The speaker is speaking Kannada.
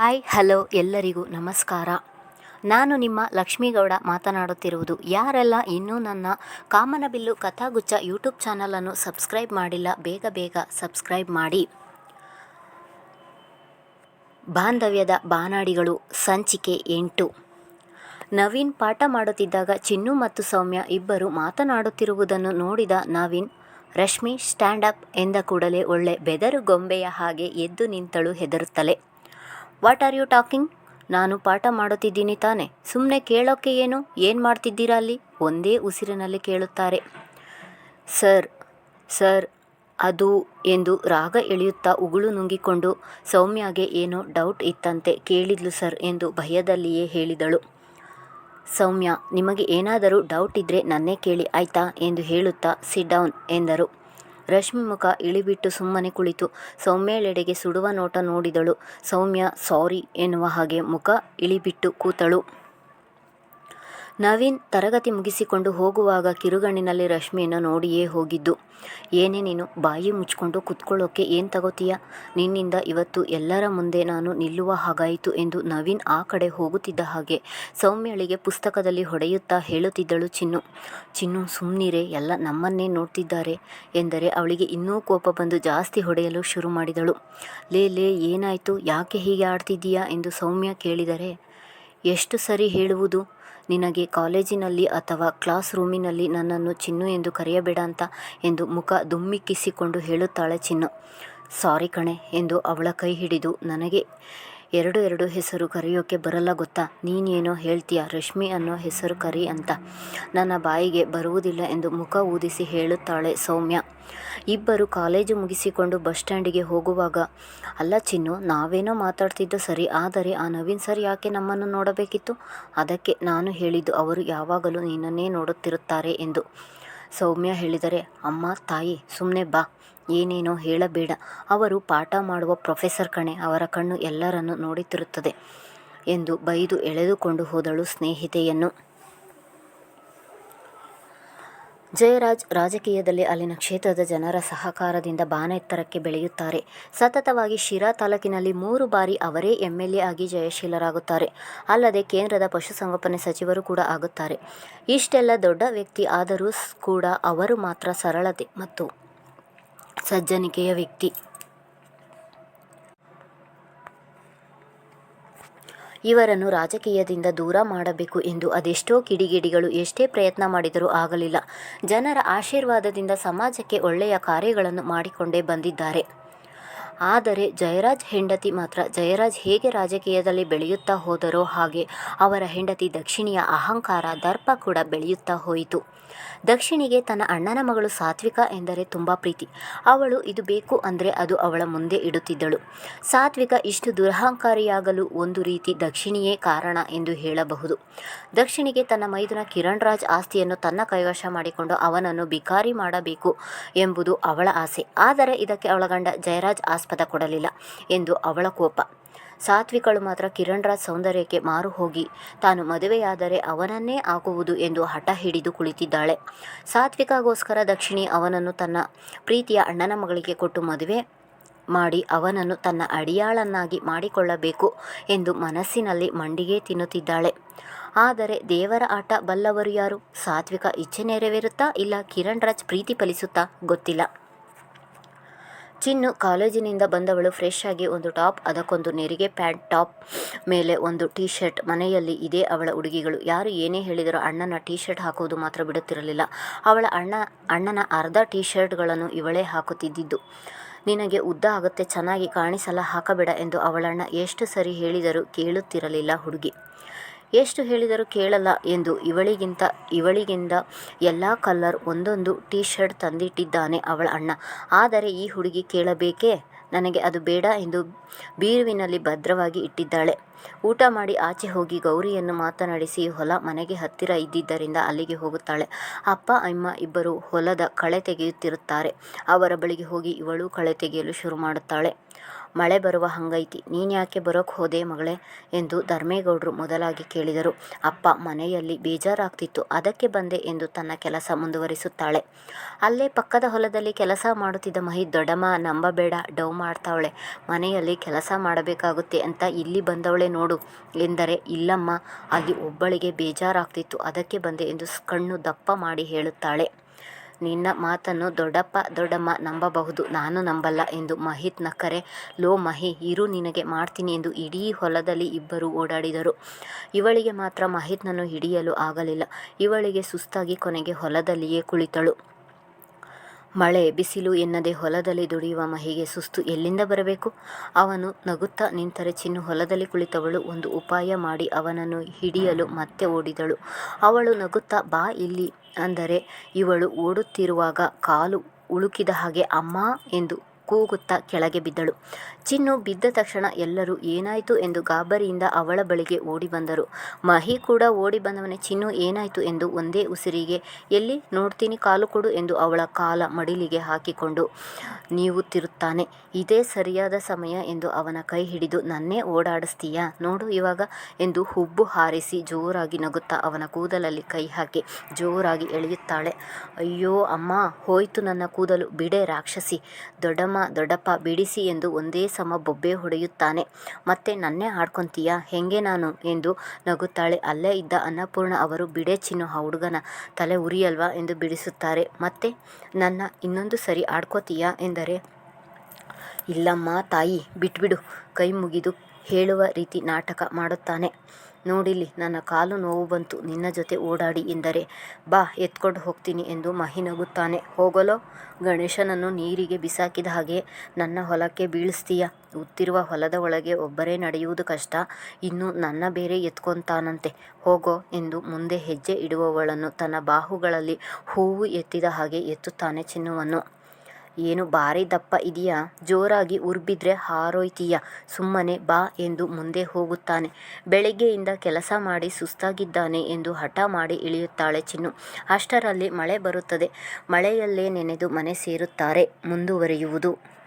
ಹಾಯ್, ಹಲೋ, ಎಲ್ಲರಿಗೂ ನಮಸ್ಕಾರ. ನಾನು ನಿಮ್ಮ ಲಕ್ಷ್ಮೀಗೌಡ ಮಾತನಾಡುತ್ತಿರುವುದು ಯಾರೆಲ್ಲ ಇನ್ನೂ ನನ್ನ ಕಾಮನಬಿಲ್ಲು ಕಥಾಗುಚ್ಚ ಯೂಟ್ಯೂಬ್ ಚಾನಲನ್ನು ಸಬ್ಸ್ಕ್ರೈಬ್ ಮಾಡಿಲ್ಲ, ಬೇಗ ಬೇಗ ಸಬ್ಸ್ಕ್ರೈಬ್ ಮಾಡಿ. ಬಾಂಧವ್ಯದ ಬಾನಾಡಿಗಳು, ಸಂಚಿಕೆ ಎಂಟು. ನವೀನ್ ಪಾಠ ಮಾಡುತ್ತಿದ್ದಾಗ ಚಿನ್ನು ಮತ್ತು ಸೌಮ್ಯ ಇಬ್ಬರು ಮಾತನಾಡುತ್ತಿರುವುದನ್ನು ನೋಡಿದ ನವೀನ್, ರಶ್ಮಿ, ಸ್ಟ್ಯಾಂಡ್ ಅಪ್ ಎಂದ ಕೂಡಲೇ ಒಳ್ಳೆ ಬೆದರು ಗೊಂಬೆಯ ಹಾಗೆ ಎದ್ದು ನಿಂತಳು ಹೆದರುತ್ತಲೇ. ವಾಟ್ ಆರ್ ಯು ಟಾಕಿಂಗ್ ನಾನು ಪಾಠ ಮಾಡುತ್ತಿದ್ದೀನಿ ತಾನೆ. ಸುಮ್ಮನೆ ಕೇಳೋಕ್ಕೆ ಏನು? ಏನು ಮಾಡ್ತಿದ್ದೀರಾ ಅಲ್ಲಿ? ಒಂದೇ ಉಸಿರಿನಲ್ಲಿ ಕೇಳುತ್ತಾರೆ. ಸರ್ ಸರ್, ಅದು ಎಂದು ರಾಗ ಎಳೆಯುತ್ತಾ ಉಗುಳು ನುಂಗಿಕೊಂಡು ಸೌಮ್ಯಗೆ ಏನೋ ಡೌಟ್ ಇತ್ತಂತೆ ಕೇಳಿದ್ಲು ಸರ್ ಎಂದು ಭಯದಲ್ಲಿಯೇ ಹೇಳಿದಳು. ಸೌಮ್ಯ, ನಿಮಗೆ ಏನಾದರೂ ಡೌಟ್ ಇದ್ದರೆ ನನ್ನೇ ಕೇಳಿ ಆಯ್ತಾ? ಎಂದು ಹೇಳುತ್ತಾ ಸಿಟ್ ಡೌನ್ ಎಂದರು. ರಶ್ಮಿ ಮುಖ ಇಳಿಬಿಟ್ಟು ಸುಮ್ಮನೆ ಕುಳಿತು. ಸೌಮ್ಯಳೆಡೆಗೆ ಸುಡುವ ನೋಟ ನೋಡಿದಳು. ಸೌಮ್ಯ, ಸಾರಿ ಎನ್ನುವ ಹಾಗೆ ಮುಖ ಇಳಿಬಿಟ್ಟು ಕೂತಳು. ನವೀನ್ ತರಗತಿ ಮುಗಿಸಿಕೊಂಡು ಹೋಗುವಾಗ ಕಿರುಗಣ್ಣಿನಲ್ಲಿ ರಶ್ಮಿಯನ್ನು ನೋಡಿಯೇ ಹೋಗಿದ್ದು, ಏನೇ ನೀನು ಬಾಯಿ ಮುಚ್ಕೊಂಡು ಕುತ್ಕೊಳ್ಳೋಕೆ ಏನು ತಗೋತೀಯ? ನಿನ್ನಿಂದ ಇವತ್ತು ಎಲ್ಲರ ಮುಂದೆ ನಾನು ನಿಲ್ಲುವ ಹಾಗಾಯಿತು ಎಂದು ನವೀನ್ ಆ ಕಡೆ ಹೋಗುತ್ತಿದ್ದ ಹಾಗೆ ಸೌಮ್ಯಳಿಗೆ ಪುಸ್ತಕದಲ್ಲಿ ಹೊಡೆಯುತ್ತಾ ಹೇಳುತ್ತಿದ್ದಳು ಚಿನ್ನು. ಚಿನ್ನು ಸುಮ್ಮನಿರೆ ಎಲ್ಲ ನಮ್ಮನ್ನೇ ನೋಡ್ತಿದ್ದಾರೆ ಎಂದರೆ ಅವಳಿಗೆ ಇನ್ನೂ ಕೋಪ ಬಂದು ಜಾಸ್ತಿ ಹೊಡೆಯಲು ಶುರು ಮಾಡಿದಳು. ಲೇ ಲೇ, ಏನಾಯಿತು? ಯಾಕೆ ಹೀಗೆ ಆಡ್ತಿದ್ದೀಯಾ? ಎಂದು ಸೌಮ್ಯ ಕೇಳಿದರೆ, ಎಷ್ಟು ಸರಿ ಹೇಳುವುದು? ನಿನಗೆ ಕಾಲೇಜಿನಲ್ಲಿ ಅಥವಾ ಕ್ಲಾಸ್ ರೂಮಿನಲ್ಲಿ ನನ್ನನ್ನು ಚಿನ್ನು ಎಂದು ಕರೆಯಬೇಡ ಅಂತ ಎಂದು ಮುಖ ದುಮ್ಮಿಕ್ಕಿಸಿಕೊಂಡು ಹೇಳುತ್ತಾಳೆ ಚಿನ್ನು. ಸಾರಿ ಕಣೆ ಎಂದು ಅವಳ ಕೈ ಹಿಡಿದು ನನಗೆ ಎರಡು ಎರಡು ಹೆಸರು ಕರೆಯೋಕ್ಕೆ ಬರಲ್ಲ ಗೊತ್ತಾ? ನೀನೇನೋ ಹೇಳ್ತೀಯ ರಶ್ಮಿ ಅನ್ನೋ ಹೆಸರು ಕರಿ ಅಂತ. ನನ್ನ ಬಾಯಿಗೆ ಬರುವುದಿಲ್ಲ ಎಂದು ಮುಖ ಊದಿಸಿ ಹೇಳುತ್ತಾಳೆ ಸೌಮ್ಯ. ಇಬ್ಬರು ಕಾಲೇಜು ಮುಗಿಸಿಕೊಂಡು ಬಸ್ ಸ್ಟ್ಯಾಂಡಿಗೆ ಹೋಗುವಾಗ, ಅಲ್ಲ ಚಿನ್ನು, ನಾವೇನೋ ಮಾತಾಡ್ತಿದ್ದು ಸರಿ, ಆದರೆ ಆ ನವೀನ್ ಸರ್ ಯಾಕೆ ನಮ್ಮನ್ನು ನೋಡಬೇಕಿತ್ತು? ಅದಕ್ಕೆ ನಾನು ಹೇಳಿದ್ದು, ಅವರು ಯಾವಾಗಲೂ ನಿನ್ನನ್ನೇ ನೋಡುತ್ತಿರುತ್ತಾರೆ ಎಂದು. ಸೌಮ್ಯ ಹೇಳಿದರೆ, ಅಮ್ಮ, ತಾಯಿ ಸುಮ್ಮನೆ ಬಾ, ಏನೇನೋ ಹೇಳಬೇಡ. ಅವರು ಪಾಠ ಮಾಡುವ ಪ್ರೊಫೆಸರ್ ಕಣೆ, ಅವರ ಕಣ್ಣು ಎಲ್ಲರನ್ನು ನೋಡುತ್ತಿರುತ್ತದೆ ಎಂದು ಬೈದು ಎಳೆದುಕೊಂಡು ಹೋದಳು ಸ್ನೇಹಿತೆಯನ್ನು. ಜಯರಾಜ್ ರಾಜಕೀಯದಲ್ಲಿ ಅಲ್ಲಿನ ಕ್ಷೇತ್ರದ ಜನರ ಸಹಕಾರದಿಂದ ಬಾನ ಎತ್ತರಕ್ಕೆ ಬೆಳೆಯುತ್ತಾರೆ. ಸತತವಾಗಿ ಶಿರಾ ತಾಲೂಕಿನಲ್ಲಿ ಮೂರು ಬಾರಿ ಅವರೇ ಎಂಎಲ್ಎ ಆಗಿ ಜಯಶೀಲರಾಗುತ್ತಾರೆ. ಅಲ್ಲದೆ ಕೇಂದ್ರದ ಪಶುಸಂಗೋಪನೆ ಸಚಿವರು ಕೂಡ ಆಗುತ್ತಾರೆ. ಇಷ್ಟೆಲ್ಲ ದೊಡ್ಡ ವ್ಯಕ್ತಿ ಆದರೂ ಕೂಡ ಅವರು ಮಾತ್ರ ಸರಳತೆ ಮತ್ತು ಸಜ್ಜನಿಕೆಯ ವ್ಯಕ್ತಿ. ಇವರನ್ನು ರಾಜಕೀಯದಿಂದ ದೂರ ಮಾಡಬೇಕು ಎಂದು ಅದೆಷ್ಟೋ ಕಿಡಿಗಿಡಿಗಳು ಎಷ್ಟೇ ಪ್ರಯತ್ನ ಮಾಡಿದರೂ ಆಗಲಿಲ್ಲ. ಜನರ ಆಶೀರ್ವಾದದಿಂದ ಸಮಾಜಕ್ಕೆ ಒಳ್ಳೆಯ ಕಾರ್ಯಗಳನ್ನು ಮಾಡಿಕೊಂಡೇ ಬಂದಿದ್ದಾರೆ. ಆದರೆ ಜಯರಾಜ್ ಹೆಂಡತಿ ಮಾತ್ರ. ಜಯರಾಜ್ ಹೇಗೆ ರಾಜಕೀಯದಲ್ಲಿ ಬೆಳೆಯುತ್ತಾ ಹೋದರೋ ಹಾಗೆ ಅವರ ಹೆಂಡತಿ ದಕ್ಷಿಣಿಯ ಅಹಂಕಾರ, ದರ್ಪ ಕೂಡ ಬೆಳೆಯುತ್ತಾ ಹೋಯಿತು. ದಕ್ಷಿಣಿಗೆ ತನ್ನ ಅಣ್ಣನ ಮಗಳು ಸಾತ್ವಿಕ ಎಂದರೆ ತುಂಬ ಪ್ರೀತಿ. ಅವಳು ಇದು ಬೇಕು ಅಂದರೆ ಅದು ಅವಳ ಮುಂದೆ ಇಡುತ್ತಿದ್ದಳು. ಸಾತ್ವಿಕ ಇಷ್ಟು ದುರಹಂಕಾರಿಯಾಗಲು ಒಂದು ರೀತಿ ದಕ್ಷಿಣಿಯೇ ಕಾರಣ ಎಂದು ಹೇಳಬಹುದು. ದಕ್ಷಿಣಿಗೆ ತನ್ನ ಮೈದುನ ಕಿರಣ್ ರಾಜ್ ಆಸ್ತಿಯನ್ನು ತನ್ನ ಕೈವಶ ಮಾಡಿಕೊಂಡು ಅವನನ್ನು ಬಿಕಾರಿ ಮಾಡಬೇಕು ಎಂಬುದು ಅವಳ ಆಸೆ. ಆದರೆ ಇದಕ್ಕೆ ಅವಳ ಗಂಡ ಜಯರಾಜ್ ಆಸ್ಪದ ಕೊಡಲಿಲ್ಲ ಎಂದು ಅವಳ ಕೋಪ. ಸಾತ್ವಿಕಳು ಮಾತ್ರ ಕಿರಣ್ರಾಜ್ ಸೌಂದರ್ಯಕ್ಕೆ ಮಾರು ಹೋಗಿ, ತಾನು ಮದುವೆಯಾದರೆ ಅವನನ್ನೇ ಆಗುವುದು ಎಂದು ಹಠ ಹಿಡಿದು ಕುಳಿತಿದ್ದಾಳೆ. ಸಾತ್ವಿಕಗೋಸ್ಕರ ದಕ್ಷಿಣಿ ಅವನನ್ನು ತನ್ನ ಪ್ರೀತಿಯ ಅಣ್ಣನ ಮಗಳಿಗೆ ಕೊಟ್ಟು ಮದುವೆ ಮಾಡಿ ಅವನನ್ನು ತನ್ನ ಅಡಿಯಾಳನ್ನಾಗಿ ಮಾಡಿಕೊಳ್ಳಬೇಕು ಎಂದು ಮನಸ್ಸಿನಲ್ಲಿ ಮಂಡಿಗೆ ತಿನ್ನುತ್ತಿದ್ದಾಳೆ. ಆದರೆ ದೇವರ ಆಟ ಬಲ್ಲವರು ಯಾರು? ಸಾತ್ವಿಕ ಇಚ್ಛೆ ನೆರವೇರುತ್ತಾ ಇಲ್ಲ ಕಿರಣ್ ರಾಜ್ ಪ್ರೀತಿ ಫಲಿಸುತ್ತಾ ಗೊತ್ತಿಲ್ಲ. ಚಿನ್ನು ಕಾಲೇಜಿನಿಂದ ಬಂದವಳು ಫ್ರೆಶ್ ಆಗಿ ಒಂದು ಟಾಪ್, ಅದಕ್ಕೊಂದು ನೆರಿಗೆ ಪ್ಯಾಂಟ್ ಟಾಪ್ ಮೇಲೆ ಒಂದು ಟೀ ಶರ್ಟ್ ಮನೆಯಲ್ಲಿ ಇದೇ ಅವಳ ಉಡುಗೆಗಳು ಯಾರು ಏನೇ ಹೇಳಿದರೂ ಅಣ್ಣನ ಟೀ ಶರ್ಟ್ ಹಾಕುವುದು ಮಾತ್ರ ಬಿಡುತ್ತಿರಲಿಲ್ಲ. ಅವಳ ಅಣ್ಣ, ಅಣ್ಣನ ಅರ್ಧ ಟೀ ಶರ್ಟ್ಗಳನ್ನು ಇವಳೇ ಹಾಕುತ್ತಿದ್ದಿದ್ದು. ನಿನಗೆ ಉದ್ದ ಆಗುತ್ತೆ, ಚೆನ್ನಾಗಿ ಕಾಣಿಸಲ್ಲ, ಹಾಕಬೇಡ ಎಂದು ಅವಳಣ್ಣ ಎಷ್ಟು ಸರಿ ಹೇಳಿದರೂ ಕೇಳುತ್ತಿರಲಿಲ್ಲ ಹುಡುಗಿ. ಎಷ್ಟು ಹೇಳಿದರೂ ಕೇಳಲ್ಲ ಎಂದು ಇವಳಿಗಿಂತ, ಇವಳಿಗಿಂದ ಎಲ್ಲ ಕಲ್ಲರ್ ಒಂದೊಂದು ಟೀ ಶರ್ಟ್ ತಂದಿಟ್ಟಿದ್ದಾನೆ ಅವಳ ಅಣ್ಣ. ಆದರೆ ಈ ಹುಡುಗಿ ಕೇಳಬೇಕೇ? ನನಗೆ ಅದು ಬೇಡ ಎಂದು ಬೀರುವಿನಲ್ಲಿ ಭದ್ರವಾಗಿ ಇಟ್ಟಿದ್ದಾಳೆ. ಊಟ ಮಾಡಿ ಆಚೆ ಹೋಗಿ ಗೌರಿಯನ್ನು ಮಾತನಾಡಿಸಿ ಹೊಲ ಮನೆಗೆ ಹತ್ತಿರ ಇದ್ದಿದ್ದರಿಂದ ಅಲ್ಲಿಗೆ ಹೋಗುತ್ತಾಳೆ. ಅಪ್ಪ, ಅಮ್ಮ ಇಬ್ಬರು ಹೊಲದ ಕಳೆ ತೆಗೆಯುತ್ತಿರುತ್ತಾರೆ. ಅವರ ಬಳಿಗೆ ಹೋಗಿ ಇವಳು ಕಳೆ ತೆಗೆಯಲು ಶುರು ಮಾಡುತ್ತಾಳೆ. ಮಳೆ ಬರುವ ಹಂಗೈತಿ. ನೀನ್ಯಾಕೆ ಬರೋಕ್ ಹೋದೆ ಮಗಳೇ? ಎಂದು ಧರ್ಮೇಗೌಡರು ಮೊದಲಾಗಿ ಕೇಳಿದರು. ಅಪ್ಪ ಮನೆಯಲ್ಲಿ ಬೇಜಾರಾಗ್ತಿತ್ತು. ಅದಕ್ಕೆ ಬಂದೆ ಎಂದು ತನ್ನ ಕೆಲಸ ಮುಂದುವರಿಸುತ್ತಾಳೆ. ಅಲ್ಲೇ ಪಕ್ಕದ ಹೊಲದಲ್ಲಿ ಕೆಲಸ ಮಾಡುತ್ತಿದ್ದ ಮಹಿ, ದೊಡ್ಡಮ್ಮ, ನಂಬಬೇಡ ಡವ್ ಮಾಡ್ತಾವಳೆ. ಮನೆಯಲ್ಲಿ ಕೆಲಸ ಮಾಡಬೇಕಾಗುತ್ತೆ ಅಂತ ಇಲ್ಲಿ ಬಂದವಳೆ ನೋಡು ಎಂದರೆ, ಇಲ್ಲಮ್ಮ, ಅಲ್ಲಿ ಒಬ್ಬಳಿಗೆ ಬೇಜಾರಾಗ್ತಿತ್ತು. ಅದಕ್ಕೆ ಬಂದೆ ಎಂದು ಕಣ್ಣು ದಪ್ಪ ಮಾಡಿ ಹೇಳುತ್ತಾಳೆ. ನಿನ್ನ ಮಾತನ್ನು ದೊಡ್ಡಪ್ಪ, ದೊಡ್ಡಮ್ಮ ನಂಬಬಹುದು. ನಾನು ನಂಬಲ್ಲ ಎಂದು ಮಹಿತ್ ನಕ್ಕರೆ. ಲೋ ಮಹಿ, ಇರು ನಿನಗೆ ಮಾಡ್ತೀನಿ ಎಂದು ಇಡೀ ಹೊಲದಲ್ಲಿ ಇಬ್ಬರು ಓಡಾಡಿದರು. ಇವಳಿಗೆ ಮಾತ್ರ ಮಹಿತ್ನನ್ನು ಹಿಡಿಯಲು ಆಗಲಿಲ್ಲ. ಇವಳಿಗೆ ಸುಸ್ತಾಗಿ ಕೊನೆಗೆ ಹೊಲದಲ್ಲಿಯೇ ಕುಳಿತಳು. ಮಳೆ, ಬಿಸಿಲು ಎನ್ನದೆ ಹೊಲದಲ್ಲಿ ದುಡಿಯುವ ಮಹಿಗೆ ಸುಸ್ತು ಎಲ್ಲಿಂದ ಬರಬೇಕು? ಅವನು ನಗುತ್ತಾ ನಿಂತರೆ ಚಿನ್ನು ಹೊಲದಲ್ಲಿ ಕುಳಿತವಳು. ಒಂದು ಉಪಾಯ ಮಾಡಿ ಅವನನ್ನು ಹಿಡಿಯಲು ಮತ್ತೆ ಓಡಿದಳು. ಅವಳು ನಗುತ್ತಾ, ಬಾ ಇಲ್ಲಿ ಅಂದರೆ ಇವಳು ಓಡುತ್ತಿರುವಾಗ ಕಾಲು ಉಳುಕಿದ ಹಾಗೆ, ಅಮ್ಮ ಎಂದು ಕೂಗುತ್ತಾ ಕೆಳಗೆ ಬಿದ್ದಳು. ಚಿನ್ನು ಬಿದ್ದ ತಕ್ಷಣ ಎಲ್ಲರೂ ಏನಾಯಿತು ಎಂದು ಗಾಬರಿಯಿಂದ ಅವಳ ಬಳಿಗೆ ಓಡಿ ಬಂದರು. ಮಹಿ ಕೂಡ ಓಡಿ ಬಂದವನೇ ಚಿನ್ನು ಏನಾಯಿತು ಎಂದು ಒಂದೇ ಉಸಿರಿಗೆ, ಎಲ್ಲಿ ನೋಡ್ತೀನಿ ಕಾಲು ಕೊಡು ಎಂದು ಅವಳ ಕಾಲ ಮಡಿಲಿಗೆ ಹಾಕಿಕೊಂಡು, ನೀವು ತಿರುತ್ತಾನೆ, ಇದೇ ಸರಿಯಾದ ಸಮಯ ಎಂದು ಅವನ ಕೈ ಹಿಡಿದು, ನನ್ನೇ ಓಡಾಡಿಸ್ತೀಯಾ, ನೋಡು ಇವಾಗ ಎಂದು ಹುಬ್ಬು ಹಾರಿಸಿ ಜೋರಾಗಿ ನಗುತ್ತಾ ಅವನ ಕೂದಲಲ್ಲಿ ಕೈ ಹಾಕಿ ಜೋರಾಗಿ ಎಳೆಯುತ್ತಾಳೆ. ಅಯ್ಯೋ ಅಮ್ಮ, ಹೋಯ್ತು ನನ್ನ ಕೂದಲು, ಬಿಡೆ ರಾಕ್ಷಸಿ, ದೊಡ್ಡಮ್ಮ ದೊಡ್ಡಪ್ಪ ಬಿಡಿಸಿ ಎಂದು ಒಂದೇ ಸಮ ಬೊಬ್ಬೆ ಹೊಡೆಯುತ್ತಾನೆ. ಮತ್ತೆ ನನ್ನೇ ಆಡ್ಕೊಂತೀಯಾ? ಹೆಂಗೆ ನಾನು? ಎಂದು ನಗುತ್ತಾಳೆ. ಅಲ್ಲೇ ಇದ್ದ ಅನ್ನಪೂರ್ಣ ಅವರು ಬಿಡೆ ಚಿನ್ನು, ಆ ಹುಡುಗನ ತಲೆ ಉರಿಯಲ್ವಾ ಎಂದು ಬಿಡಿಸುತ್ತಾರೆ. ಮತ್ತೆ, ನನ್ನ ಇನ್ನೊಂದು ಸರಿ ಆಡ್ಕೋತೀಯಾ? ಎಂದರೆ, ಇಲ್ಲಮ್ಮ ತಾಯಿ, ಬಿಟ್ಬಿಡು. ಕೈ ಮುಗಿದು ಹೇಳುವ ರೀತಿ ನಾಟಕ ಮಾಡುತ್ತಾನೆ. ನೋಡಿಲ್ಲಿ, ನನ್ನ ಕಾಲು ನೋವು ಬಂತು. ನಿನ್ನ ಜೊತೆ ಓಡಾಡಿ ಎಂದರೆ, ಬಾ, ಎತ್ಕೊಂಡು ಹೋಗ್ತೀನಿ ಎಂದು ಮಹಿ ನಗುತ್ತಾನೆ. ಹೋಗಲೋ? ಗಣೇಶನನ್ನು ನೀರಿಗೆ ಬಿಸಾಕಿದ ಹಾಗೆ ನನ್ನ ಹೊಲಕ್ಕೆ ಬೀಳಿಸ್ತೀಯ? ಉತ್ತಿರುವ ಹೊಲದ ಒಳಗೆ ಒಬ್ಬರೇ ನಡೆಯುವುದು ಕಷ್ಟ. ಇನ್ನು ನನ್ನ ಬೇರೆ ಎತ್ಕೊಂತಾನಂತೆ. ಹೋಗೋ ಎಂದು ಮುಂದೆ ಹೆಜ್ಜೆ ಇಡುವವಳನ್ನು ತನ್ನ ಬಾಹುಗಳಲ್ಲಿ ಹೂವು ಎತ್ತಿದ ಹಾಗೆ ಎತ್ತುತ್ತಾನೆ ಚಿನ್ನುವನ್ನು. ಏನು ಭಾರಿ ದಪ್ಪ ಇದೆಯಾ? ಜೋರಾಗಿ ಉರ್ಬಿದ್ರೆ ಹಾರೋಯ್ತೀಯ? ಸುಮ್ಮನೆ ಬಾ ಎಂದು ಮುಂದೆ ಹೋಗುತ್ತಾನೆ. ಬೆಳಿಗ್ಗೆಯಿಂದ ಕೆಲಸ ಮಾಡಿ ಸುಸ್ತಾಗಿದ್ದಾನೆ ಎಂದು ಹಠ ಮಾಡಿ ಇಳಿಯುತ್ತಾಳೆ ಚಿನ್ನು. ಅಷ್ಟರಲ್ಲಿ ಮಳೆ ಬರುತ್ತದೆ. ಮಳೆಯಲ್ಲೇ ನೆನೆದು ಮನೆ ಸೇರುತ್ತಾರೆ, ಮುಂದುವರಿಯುವುದು.